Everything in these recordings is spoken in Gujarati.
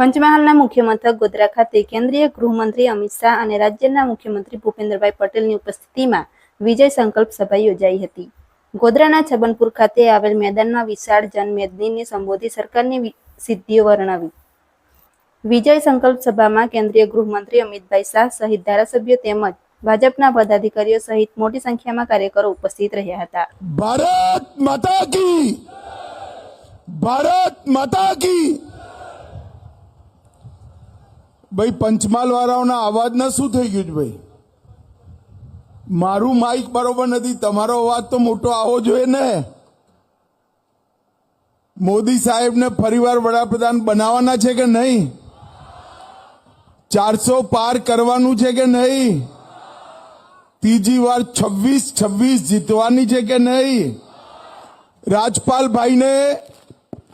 પંચમહાલના મુખ્ય ગોધરા ખાતે કેન્દ્રીય ગૃહમંત્રી અમિત શાહ અને રાજ્યના મુખ્યમંત્રી ભૂપેન્દ્રભાઈ પટેલની ઉપસ્થિતિમાં વિજય સંકલ્પ સભા યોજાઈ હતી. ગોધરાના છબનપુર ખાતે આવેલ મેદાનમાં વિશાળ જનમેદનીને સંબોધી સરકારની સિદ્ધિઓ વર્ણવી. વિજય સંકલ્પ સભામાં કેન્દ્રીય ગૃહમંત્રી અમિતભાઈ શાહ સહિત ધારાસભ્યો તેમજ ભાજપના પદાધિકારીઓ સહિત મોટી સંખ્યામાં કાર્યકરો ઉપસ્થિત રહ્યા હતા. ભારત માતા કી! ભારત માતા કી! ભાઈ પંચમહાલ વાળાઓના અવાજના શું થઈ ગયું છે ભાઈ? મારું માઇક બરોબર નથી, તમારો અવાજ તો મોટો આવો જોઈએ ને. મોદી સાહેબને ફરીવાર વડાપ્રધાન બનાવવાના છે કે નહીં? ચારસો પાર કરવાનું છે કે નહીં? ત્રીજી વાર છવ્વીસ છવ્વીસ જીતવાની છે કે નહીં? રાજપાલભાઈને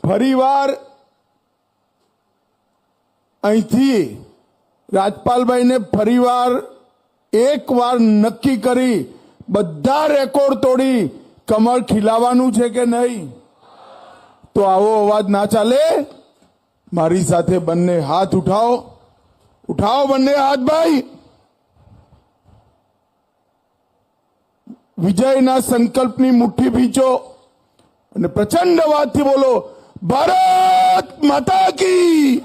ફરીવાર અહીંથી રાજપાલભાઈને ફરીવાર એક વાર નક્કી કરી બધા રેકોર્ડ તોડી કમળ ખીલાવાનું છે કે નહીં? તો આવો અવાજ ના ચાલે? મારી સાથે બંને હાથ ઉઠાવો. ઉઠાવો બંને હાથ ભાઈ. વિજયના સંકલ્પની મુઠ્ઠી ભીંચો અને પ્રચંડ અવાજથી બોલો, ભારત માતા કી!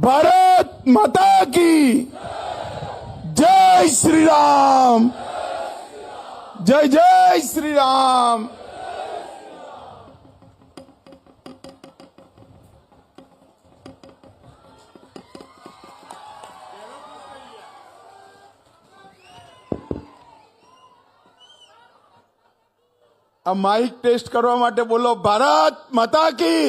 ભારત માતા કી જય શ્રી રામ જય જય શ્રી રામ આ માઇક ટેસ્ટ કરવા માટે બોલો ભારત માતા કી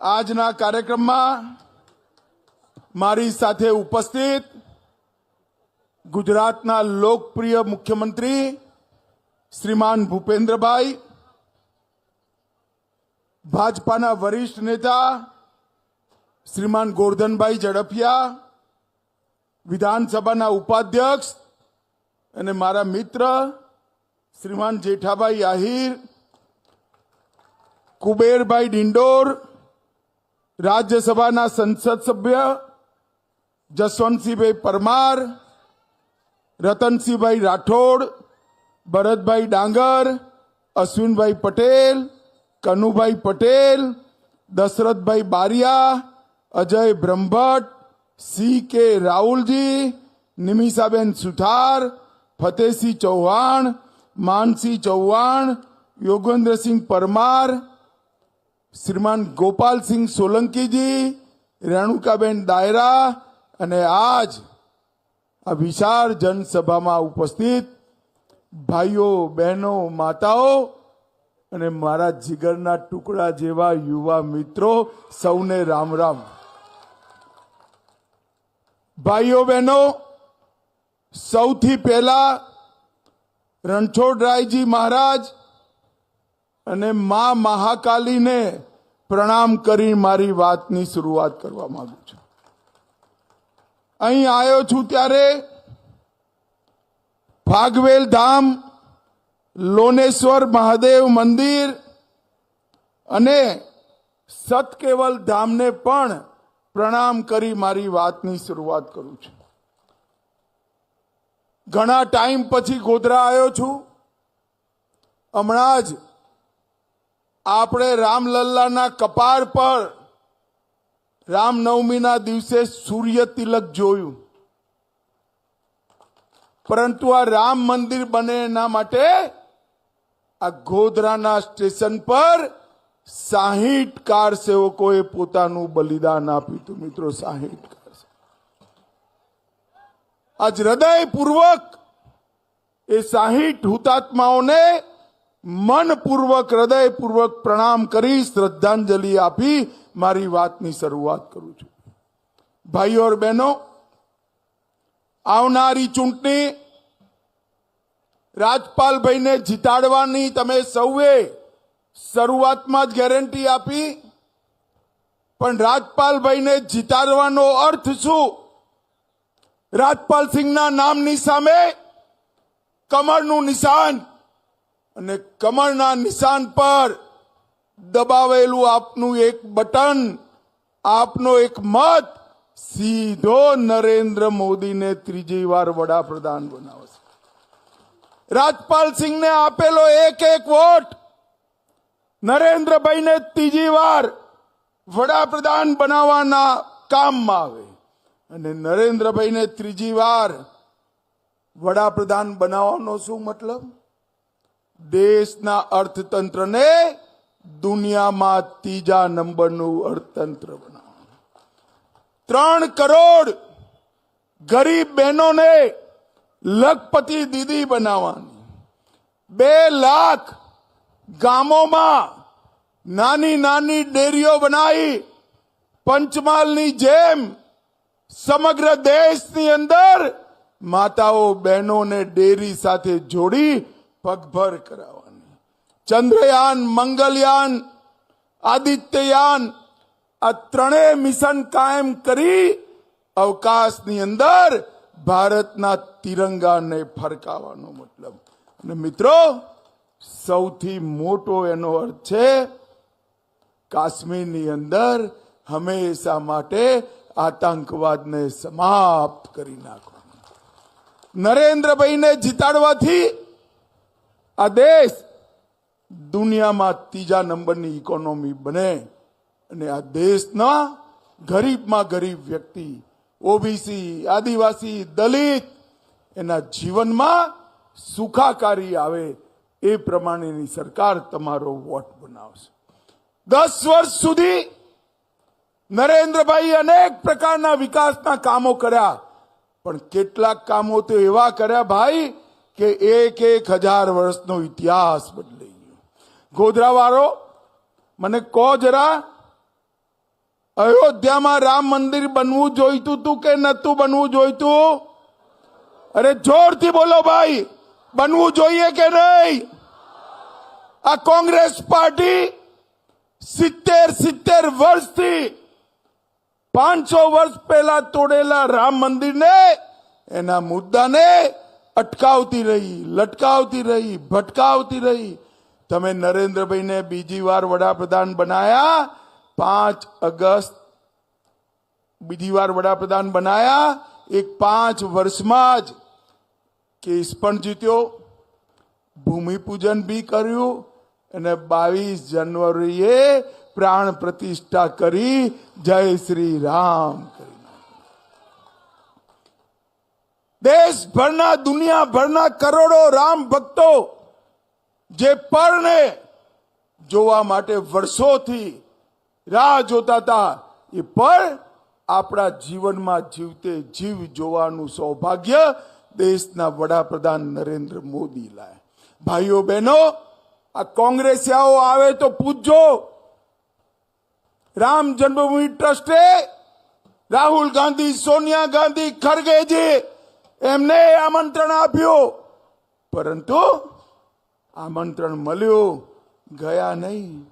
આજના કાર્યક્રમમાં મારી સાથે ઉપસ્થિત ગુજરાતના લોકપ્રિય મુખ્યમંત્રી શ્રીમાન ભૂપેન્દ્રભાઈ, ભાજપાના વરિષ્ઠ નેતા શ્રીમાન ગોરધનભાઈ ઝડફિયા, વિધાનસભાના ઉપાધ્યક્ષ અને મારા મિત્ર શ્રીમાન જેઠાભાઈ આહિર, કુબેરભાઈ ડિંડોર રાજ્યસભાના સંસદ સભ્ય જસવંતસિંહભાઈ પરમાર, રતનસિંહભાઈ રાઠોડ, ભરતભાઈ ડાંગર, અશ્વિનભાઈ પટેલ, કનુભાઈ પટેલ, દશરથભાઈ બારિયા, અજય બ્રહ્મભટ્ટ, સી કે રાહુલજી, નિમિષાબેન સુથાર, ફતેહસિંહ ચૌહાણ, માનસિંહ ચૌહાણ, યોગેન્દ્રસિંહ પરમાર શ્રીમાન ગોપાલસિંહ સોલંકીજી, રેણુકાબેન દાયરા અને આજ આ વિશાળ જનસભામાં ઉપસ્થિત ભાઈઓ, બહેનો, માતાઓ અને મારા જીગરના ટુકડા જેવા યુવા મિત્રો સૌને રામ રામ. ભાઈઓ, બહેનો, સૌથી પહેલા રણછોડરાયજી મહારાજ અને મા મહાકાલીને પ્રણામ કરી મારી વાતની શરૂઆત કરવા માંગુ છું. અહીં આવ્યો છું ત્યારે ફાગવેલ ધામ, લોનેશ્વર મહાદેવ મંદિર અને સતકેવલ ધામને પણ પ્રણામ કરી મારી વાતની શરૂઆત કરું છું. ઘણા ટાઈમ પછી ગોધરા આવ્યો છું. હમણાં જ આપણે રામલલ્લાના કપાળ પર રામનવમીના દિવસે સૂર્ય તિલક જોયું. પરંતુ આ રામ મંદિર બને એના માટે આ ગોધરાના સ્ટેશન પર સાહીઠ કાર સેવકોએ પોતાનું બલિદાન આપ્યું હતું. મિત્રો, સાહીઠ કાર આજ હૃદયપૂર્વક એ સાહીઠ હુતાત્માઓને મનપૂર્વક, હૃદયપૂર્વક પ્રણામ કરી શ્રદ્ધાંજલિ આપી મારી વાતની શરૂઆત કરું છું. ભાઈઓ બહેનો, આવનારી ચૂંટણી રાજપાલભાઈને જીતાડવાની તમે સૌએ શરૂઆતમાં જ ગેરંટી આપી, પણ રાજપાલભાઈને જીતાડવાનો અર્થ શું? રાજપાલ સિંહના નામની સામે કમળનું નિશાન અને કમળના નિશાન પર દબાવેલું આપનું એક બટન, આપનો એક મત સીધો નરેન્દ્ર મોદીને ત્રીજી વાર વડાપ્રધાન બનાવશે રાજપાલ સિંહને આપેલો એક એક વોટ નરેન્દ્રભાઈને ત્રીજી વાર વડાપ્રધાન બનાવવાના કામમાં આવે. અને નરેન્દ્રભાઈને ત્રીજી વાર વડાપ્રધાન બનાવવાનો શું મતલબ? દેશના અર્થતંત્રને દુનિયામાં ત્રીજા નંબરનું અર્થતંત્ર બનાવવાનું. ત્રણ કરોડ ગરીબ બહેનોને લખપતિ દીદી બનાવવાની. બે લાખ ગામોમાં નાની નાની ડેરીઓ બનાવી પંચમહાલની જેમ સમગ્ર દેશની અંદર માતાઓ બહેનોને ડેરી સાથે જોડી પગભર કરાવવાની. ચંદ્રયાન, મંગલયાન, આદિત્યયાન, આ ત્રણેય મિશન કાયમ કરી અવકાશની અંદર ભારતના તિરંગાને ફરકાવવાનો મતલબ. અને મિત્રો, સૌથી મોટો એનો અર્થ છે, કાશ્મીરની અંદર હંમેશા માટે આતંકવાદને સમાપ્ત કરી નાખવાનો. નરેન્દ્રભાઈને જીતાડવાથી આ દેશ દુનિયામાં ત્રીજા નંબરની ઇકોનોમી બને અને આ દેશના ગરીબમાં ગરીબ વ્યક્તિ, ઓબીસી, આદિવાસી, દલિત, એના જીવનમાં સુખાકારી આવે એ પ્રમાણેની સરકાર તમારો વોટ બનાવશે. દસ વર્ષ સુધી નરેન્દ્રભાઈ અનેક પ્રકારના વિકાસના કામો કર્યા, પણ કેટલાક કામો તો એવા કર્યા, ભાઈ કે એક એક હજાર વર્ષનો ઇતિહાસ બદલાઈ ગયો. ગોધરાવાળો, મને કહો જરા, અયોધ્યામાં રામ મંદિર બનવું જોઈતું તું કે નતું બનવું જોઈતું? અરે જોરથી બોલો ભાઈ, બનવું જોઈએ કે નહીં? આ કોંગ્રેસ પાર્ટી સિત્તેર સિત્તેર વર્ષથી પાંચસો વર્ષ પહેલા તોડેલા રામ મંદિરને, એના મુદ્દાને અટકાવતી રહી, લટકાવતી રહી, ભટકાવતી રહી. તમે નરેન્દ્રભાઈને બીજી વાર વડાપ્રધાન બનાયા, પાંચ ઓગસ્ટ બીજી વાર વડાપ્રધાન બનાયા. એક પાંચ વર્ષમાં જ કેસ પણ જીત્યો. ભૂમિપૂજન બી કર્યું અને બાવીસ જાન્યુઆરીએ પ્રાણ પ્રતિષ્ઠા કરી. જય શ્રી રામ કરી દેશભરના, દુનિયાભરના કરોડો રામ ભક્તો જે પરને જોવા માટે વર્ષોથી રાહ જોતા હતા, એ પર આપણા જીવનમાં જીવતે જીવ જોવાનું સૌભાગ્ય દેશના વડાપ્રધાન નરેન્દ્ર મોદી લાય. ભાઈઓ, બહેનો, આ કોંગ્રેસિયાઓ આવે તો પૂછજો, રામ જન્મભૂમિ ટ્રસ્ટે રાહુલ ગાંધી, સોનિયા ગાંધી, ખરગેજી એમને આમંત્રણ આપ્યું. પરંતુ આમંત્રણ મળ્યું, ગયા નહીં.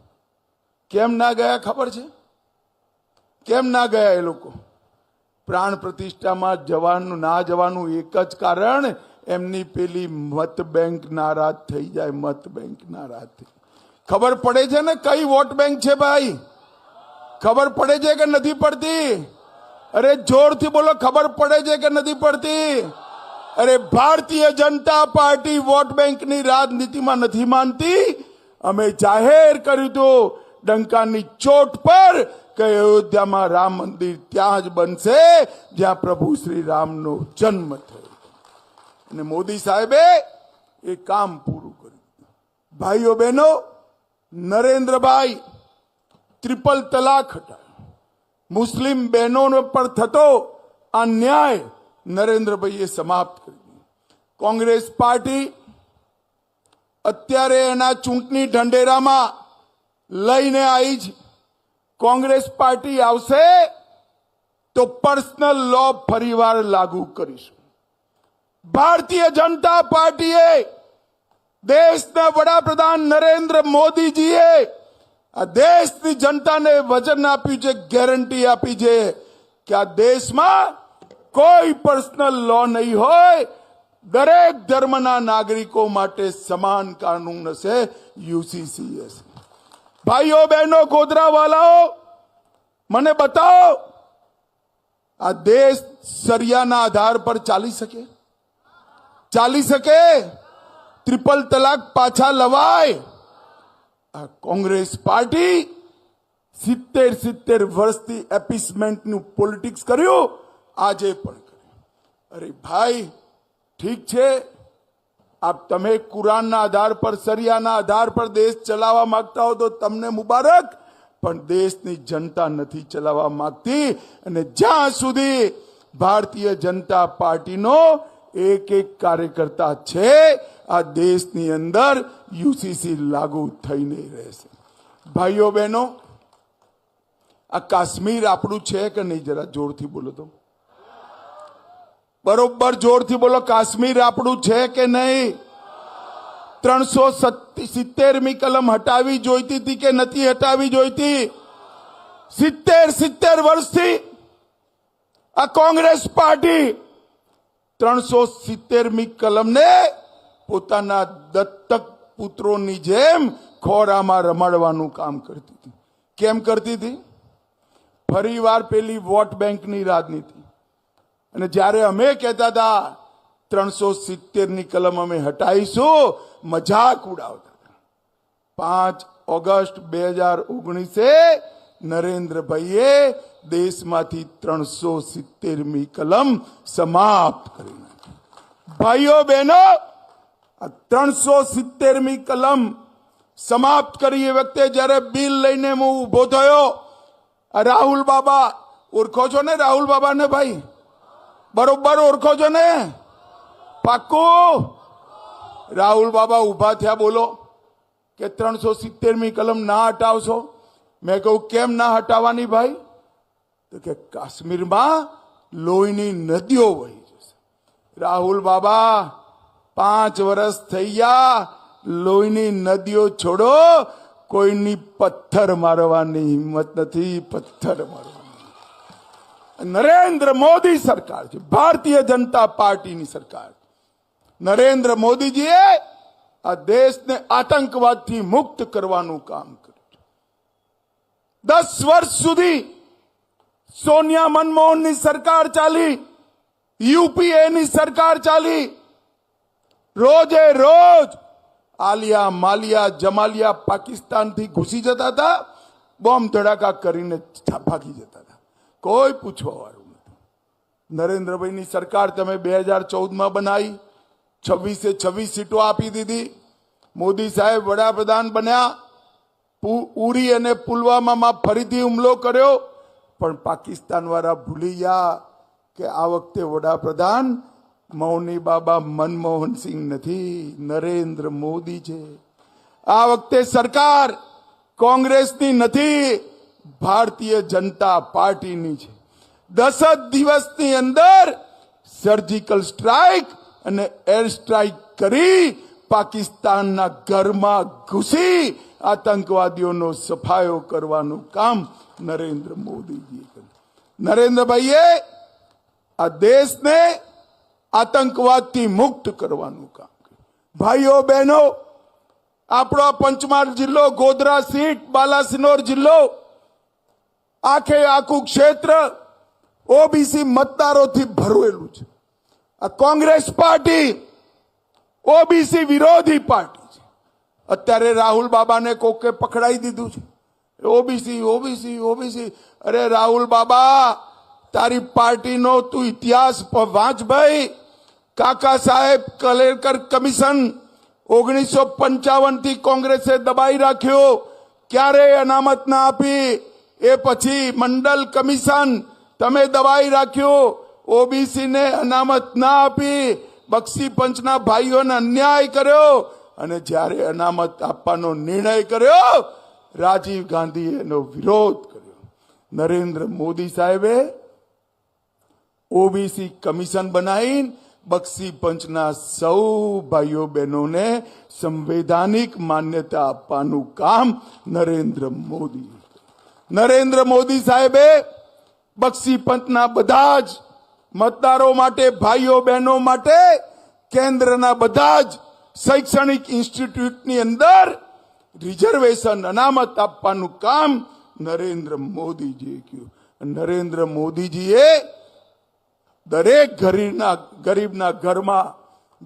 કેમ ના ગયા ખબર છે? કેમ ના ગયા એ લોકો? પ્રાણ પ્રતિષ્ઠામાં જવાનું, ના જવાનું એક જ કારણ, એમની પેલી મત બેંક નારાજ થઈ જાય, મત બેંક નારાજ થઈ ખબર પડે છે ને કઈ વોટ બેંક છે ભાઈ? ખબર પડે છે કે નથી પડતી? અરે જોરથી બોલો, ખબર પડે છે કે નથી પડતી? અરે ભારતીય જનતા પાર્ટી વોટ બેંકની રાજનીતિમાં નથી માનતી. અમે જાહેર કર્યું હતું ડંકાની ચોટ પર કે અયોધ્યામાં રામ મંદિર ત્યાં જ બનશે, જ્યાં પ્રભુ શ્રી રામનો જન્મ થયો. અને મોદી સાહેબે એ કામ પૂરું કર્યું. ભાઈઓ બહેનો, નરેન્દ્રભાઈ ત્રિપલ તલાક હટાવ્યો મુસ્લિમ બહેનોનો પર થતો આ ન્યાય નરેન્દ્રભાઈએ સમાપ્ત કરી કોંગ્રેસ પાર્ટી અત્યારે એના ચૂંટણી ઢંઢેરામાં લઈને આવી જ કોંગ્રેસ પાર્ટી આવશે તો પર્સનલ લો ફરીવાર લાગુ કરીશું. ભારતીય જનતા પાર્ટીએ દેશના વડાપ્રધાન નરેન્દ્ર મોદીજીએ આ દેશની જનતાને વચન આપ્યું છે, ગેરંટી આપી છે કે આ દેશમાં કોઈ પર્સનલ લો નહીં હોય. દરેક ધર્મના નાગરિકો માટે સમાન કાનૂન હશે, યુસીસીએસ. ભાઈઓ, બહેનો, ગોધરાવાલાઓ, મને બતાવો, આ દેશ સરિયાના આધાર પર ચાલી શકે? ચાલી શકે? ટ્રિપલ તલાક પાછા લવાય? આ કોંગ્રેસ પાર્ટી સિત્તેર સિત્તેર વર્ષથી એપિસમેન્ટનું પોલિટિક્સ કર્યું. આજે પણ કરે. અરે ભાઈ, ઠીક છે? આપ તમે કુરાનના આધાર પર, સરિયાના આધાર પર દેશ ચલાવવા માંગતા હો તો તમને મુબારક, પણ દેશની જનતા નથી ચલાવવા માંગતી. અને જ્યાં સુધી ભારતીય જનતા પાર્ટીનો એક એક કાર્યકર્તા છે, આ દેશની અંદર યુસીસી લાગુ થઈ નહીં રહેશે. ભાઈઓ બહેનો, આ કાશ્મીર આપણું છે કે નહીં? જરા જોરથી બોલો તો. બરોબર જોરથી બોલો, કાશ્મીર આપણું છે કે નહીં? ત્રણસો સિત્તેરમી કલમ હટાવી જોઈતી હતી કે નથી હટાવી જોઈતી? સિત્તેર સિત્તેર વર્ષથી આ કોંગ્રેસ પાર્ટી ત્રણસો સિત્તેરમી કલમને પોતાના દત્તક પુત્રોની જેમ ખોરામાં રમાડવાનું કામ કરતી હતી. કેમ કરતી હતી? ફરી વાર પેલી વોટ બેંકની રાજનીતિ. અને જ્યારે અમે કહેતા હતા, ત્રણસો સિત્તેરની કલમ અમે હટાવીશું મજાક ઉડાવતા હતા. પાંચ ઓગસ્ટ બે હજાર ઓગણીસે નરેન્દ્રભાઈએ દેશમાંથી ત્રણસો સિત્તેરમી કલમ સમાપ્ત કરી ભાઈઓ, બહેનો, આ ત્રણસો સિત્તેરમી કલમ સમાપ્ત કરી એ વખતે જ્યારે બિલ લઈને હું ઊભો થયો રાહુલ બાબા, ઓળખો છો ને રાહુલ બાબાને ભાઈ? બરોબર ઓળખો છો ને? પાક્કું? રાહુલ બાબા ઊભા થયા બોલો. કે ત્રણસો સિત્તેરમી કલમ ના હટાવશો? મેં કહું, કેમ ના હટાવવાની ભાઈ? તો કે કાશ્મીરમાં લોહીની નદીઓ વહી જશે. રાહુલ બાબા, પાંચ વર્ષ થઈ ગયા, લોહીની નદીઓ છોડો. કોઈની પથ્થર મારવાની હિંમત નથી, પથ્થર મારવાની. નરેન્દ્ર મોદી સરકાર છે, ભારતીય જનતા પાર્ટીની સરકાર. નરેન્દ્ર મોદીજીએ આ દેશને આતંકવાદથી મુક્ત કરવાનું કામ કર્યું દસ વર્ષ સુધી સોનિયા મનમોહનની સરકાર ચાલી, યુપીએની સરકાર ચાલી, રોજે રોજ આલિયા માલિયા જમાલિયા પાકિસ્તાનથી ઘૂસી જતા હતા, બોમ્બ ધડાકા કરીને ભાગી જતા હતા. કોઈ પૂછવા વાળું નથી. નરેન્દ્રભાઈની સરકાર તમે બે હજાર ચૌદમાં બનાવી, છવ્વીસે છવ્વીસ સીટો આપી દીધી. મોદી સાહેબ વડાપ્રધાન બન્યા. ઉરી અને પુલવામામાં ફરીથી હુમલો કર્યો. પણ પાકિસ્તાનવાળા ભૂલી ગયા કે આ વખતે વડાપ્રધાન મૌની બાબા મનમોહન સિંહ નથી, નરેન્દ્ર મોદી છે. આ વખતે સરકાર કોંગ્રેસની નથી. ભારતીય જનતા પાર્ટીની છે. દસ જ દિવસની અંદર સર્જિકલ સ્ટ્રાઇક અને એર સ્ટ્રાઇક કરી પાકિસ્તાનના ઘરમાં ઘૂસી આતંકવાદીઓનો સફાયો કરવાનું કામ નરેન્દ્ર મોદીજીએ કર્યું. નરેન્દ્રભાઈએ આ દેશને આતંકવાદથી મુક્ત કરવાનું કામ ભાઈઓ, બહેનો, આપણો પંચમહાલ જિલ્લો, ગોધરા, સીટ, બાલાસિનોર જિલ્લો આખે આખું ક્ષેત્ર ઓબીસી મતદારોથી ભરવેલું છે. આ કોંગ્રેસ પાર્ટી ઓબીસી વિરોધી પાર્ટી છે. અત્યારે રાહુલ બાબાને કોકે પકડાઈ દીધું છે. ઓબીસી ઓબીસી ઓબીસી અરે રાહુલ બાબા, તારી પાર્ટીનો તું ઇતિહાસ વાંચ ભાઈ. કાકા સાહેબ કલેકર કમિશન ઓગણીસો પંચાવનથી કોંગ્રેસે દબાઈ રાખ્યો. ક્યારે અનામત ના આપી? એ પછી મંડલ કમિશન, તમે દબાઈ રાખ્યો, ઓબીસી ને અનામત ના આપી, બક્ષી પંચના ભાઈઓને અન્યાય કર્યો, અને જ્યારે અનામત આપવાનો નિર્ણય કર્યો, રાજીવ ગાંધીએ એનો વિરોધ કર્યો. નરેન્દ્ર મોદી સાહેબે ઓબીસી કમિશન બનાવી બક્ષી પંચના સૌ ભાઈઓ બહેનોને સંવૈધાનિક માન્યતા આપવાનું કામ નરેન્દ્ર મોદી નરેન્દ્ર મોદી સાહેબે બક્ષી પંથના બધા જ મતદારો માટે, ભાઈઓ બહેનો માટે, કેન્દ્રના બધા જ શૈક્ષણિક ઇન્સ્ટિટ્યૂટની અંદર રિઝર્વેશન અનામત આપવાનું કામ નરેન્દ્ર મોદીજીએ કર્યું. નરેન્દ્ર મોદીજીએ દરેક ગરીબના ગરીબના ઘરમાં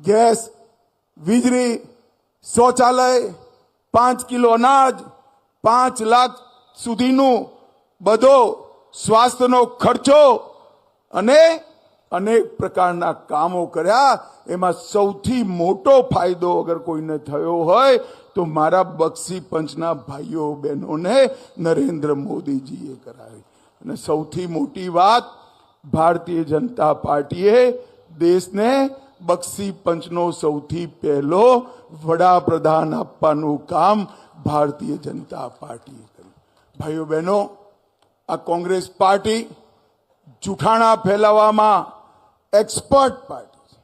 ગેસ, વીજળી, શૌચાલય, પાંચ કિલો અનાજ, પાંચ લાખ સુધીનું બધો સ્વાસ્થ્યનો ખર્ચો અને અનેક પ્રકારના કામો કર્યા. એમાં સૌથી મોટો ફાયદો અગર કોઈને થયો હોય, તો મારા બક્ષી પંચના ભાઈઓ બહેનોને નરેન્દ્ર મોદીજીએ કરાવી. અને સૌથી મોટી વાત, ભારતીય જનતા પાર્ટીએ દેશને બક્ષી પંચનો સૌથી પહેલો વડાપ્રધાન આપવાનું કામ ભારતીય જનતા પાર્ટીએ ભાઈઓ બહેનો આ કોંગ્રેસ પાર્ટી જૂઠાણા ફેલાવવામાં એક્સપર્ટ પાર્ટી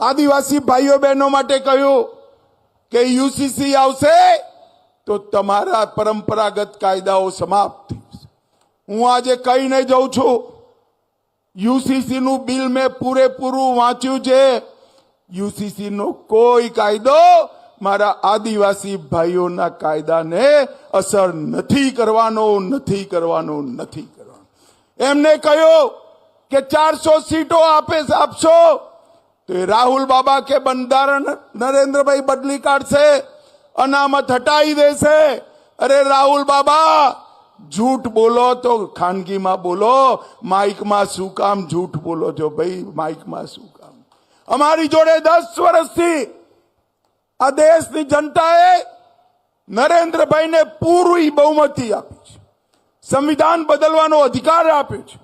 આદિવાસી ભાઈઓ બહેનો માટે કહ્યું કે યુસીસી આવશે તો તમારા પરંપરાગત કાયદાઓ સમાપ્ત હું આજે કહીને જઉં છું, યુસીસીનું બિલ મેં પૂરેપૂરું વાંચ્યું છે. યુસીસીનો કોઈ કાયદો મારા આદિવાસી ભાઈઓના કાયદાને અસર નથી કરવાનો નથી કરવાનો નથી કરવાનો. એમને કહ્યું કે ચારસો સીટો આપે આપશો? તો એ રાહુલ બાબા કે બંધારણ નરેન્દ્રભાઈ બદલી કાઢશે, અનામત હટાવી દેશે. અરે રાહુલ બાબા, જૂઠ બોલો તો ખાનગીમાં બોલો, માઇકમાં શું કામ જૂઠ બોલો છો ભાઈ, માઇકમાં શું કામ? અમારી જોડે દસ વર્ષથી આ દેશની જનતાએ નરેન્દ્રભાઈને પૂરી બહુમતી આપી છે. સંવિધાન બદલવાનો અધિકાર આપ્યો છે.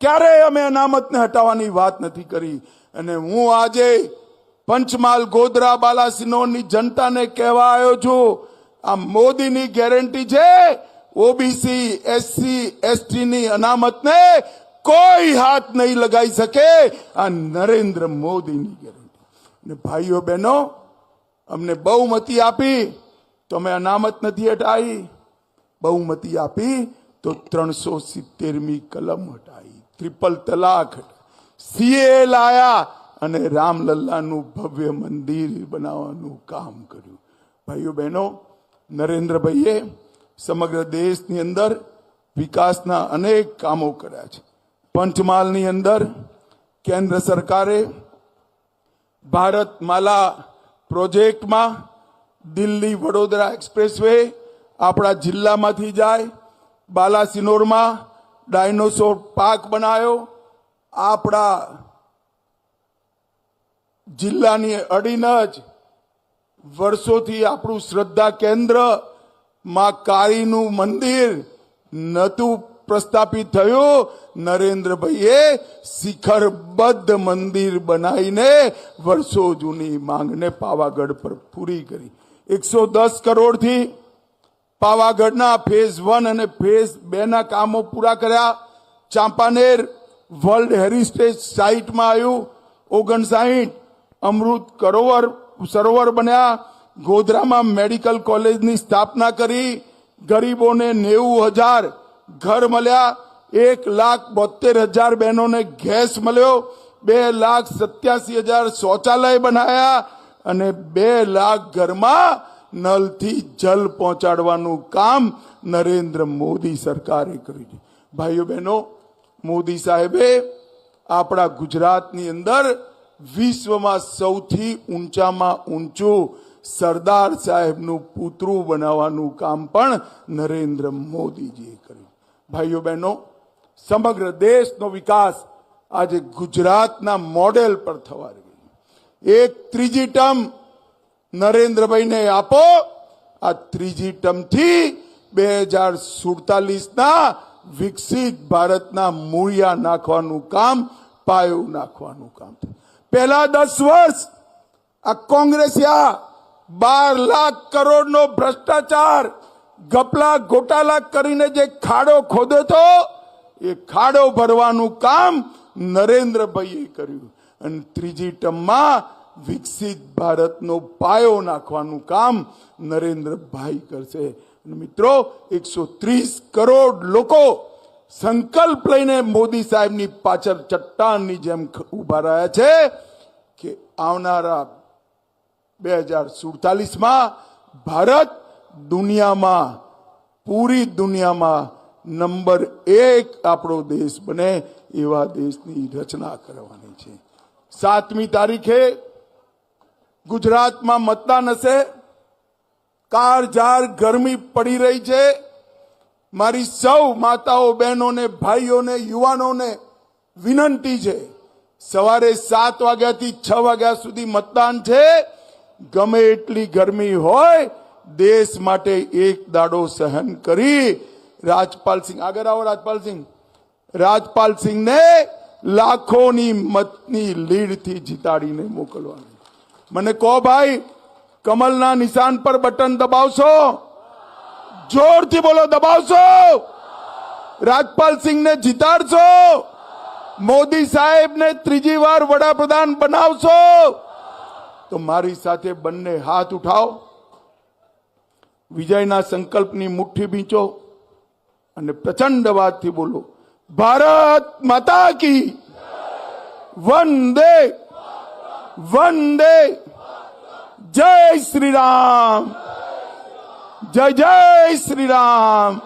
ક્યારેય અમે અનામતને હટાવવાની વાત નથી કરી અને હું આજે પંચમહાલ ગોધરા બાલાસિનોરની જનતાને કહેવા આવ્યો છું, આ મોદીની ગેરંટી છે, ઓબીસી, એસસી, એસટીની અનામતને કોઈ હાથ નહીં લગાઈ શકે આ નરેન્દ્ર મોદીની ગેરંટી. અને ભાઈઓ બહેનો, અમને બહુમતી આપી તો અમે અનામત નથી હટાવી. બહુમતી આપી તો ત્રણસો સિત્તેરમી કલમ હટાવી ત્રિપલ તલાક. સીએ લાયા અને રામલલ્લાનું ભવ્ય મંદિર બનાવવાનું કામ કર્યું. ભાઈઓ બહેનો, નરેન્દ્રભાઈએ સમગ્ર દેશની અંદર વિકાસના અનેક કામો કર્યા છે. પંચમહાલની અંદર કેન્દ્ર સરકારે ભારત માલા પ્રોજેક્ટમાં દિલ્હી વડોદરા એક્સપ્રેસવે આપણા જિલ્લામાંથી જાય, બાલાસિનોરમાં ડાયનોસોર પાર્ક બનાવ્યો. આપણા જિલ્લાની અડીન જ વર્ષોથી આપણું શ્રદ્ધા કેન્દ્રમાં કાળીનું મંદિર નતું પ્રસ્થાપિત થયું. નરેન્દ્રભાઈએ શિખરબદ્ધ મંદિર બનાવીને વર્ષો જૂની માંગને પાવાગઢ પર પૂરી કરી. એકસો દસ કરોડથી પાવાગઢના ફેઝ વન અને ફેઝ બેના કામો પૂરા કર્યા. ચાંપાનેર વર્લ્ડ હેરિટેજ સાઇટમાં આવ્યું. ઓગણસાઠ અમૃત કરોવર સરોવર બન્યા. ગોધરામાં મેડિકલ કોલેજની સ્થાપના કરી. ગરીબોને નેવું હજાર ઘર મળ્યા, એક લાખ બોતેર હજાર બહેનોને ગેસ મળ્યો, બે લાખ સત્યાસી હજાર શૌચાલય બનાવ્યા અને બે લાખ ઘરમાં નલથી જલ પહોંચાડવાનું કામ નરેન્દ્ર મોદી સરકારે કર્યું છે. ભાઈઓ બહેનો, મોદી સાહેબે આપણા ગુજરાતની અંદર વિશ્વમાં સૌથી ઊંચામાં ઊંચું સરદાર સાહેબનું પૂતરું બનાવવાનું કામ પણ નરેન્દ્ર મોદીજીએ કર્યું ભાઈઓ, બહેનો, સમગ્ર દેશનો વિકાસ આજે ગુજરાતના મોડેલ પર થવા રહ્યો એક ત્રીજી ટર્મ નરેન્દ્રભાઈને આપો. આ ત્રીજી ટર્મથી બે હજાર સુડતાલીસના વિકસિત ભારતના મૂળિયા નાખવાનું કામ, પાયો નાખવાનું કામ પહેલા દસ વર્ષ આ કોંગ્રેસિયા બાર લાખ કરોડનો ભ્રષ્ટાચાર ગપલા ગોટાલા કરીને જે ખાડો ખોદ્યો તો, એ ખાડો ભરવાનું કામ નરેન્દ્રભાઈએ કર્યું. અને ત્રીજી ટર્મમાં વિકસિત ભારતનો પાયો નાખવાનું કામ નરેન્દ્રભાઈ કરશે. મિત્રો, એકસો ત્રીસ કરોડ લોકો સંકલ્પ લઈને મોદી સાહેબની પાછળ ચટ્ટાનની જેમ ઊભા રહ્યા છે કે આવનારા બે હજાર સુડતાલીસમાં ભારત દુનિયામાં, પૂરી દુનિયામાં નંબર એક આપણો દેશ બને એવા દેશની રચના કરવાની છે. સાતમી તારીખે ગુજરાતમાં મતદાન હશે. કાળઝાળ ગરમી પડી રહી છે. મારી સૌ માતાઓ, બહેનોને, ભાઈઓને, યુવાનોને વિનંતી છે. સવારે સાત વાગ્યાથી છ વાગ્યા સુધી મતદાન છે. ગમે એટલી ગરમી હોય દેશ માટે એક દાડો સહન કરી. રાજપાલસિંહ આગળ આવો રાજપાલસિંહ રાજપાલસિંહને લાખોની મતની લીડથી જીતાડીને મોકલવાની. મને કહો ભાઈ, કમલના નિશાન પર બટન દબાવશો? જોરથી બોલો, દબાવશો? રાજપાલસિંહને જીતાડશો? મોદી સાહેબને ત્રીજી વાર વડાપ્રધાન બનાવશો? તો મારી સાથે બંને હાથ ઉઠાવો. વિજયના સંકલ્પની મુઠ્ઠી બીંચો અને પ્રચંડ અવાજથી બોલો, ભારત માતા કી, વંદે વંદે, જય શ્રી રામ, જય જય શ્રી રામ.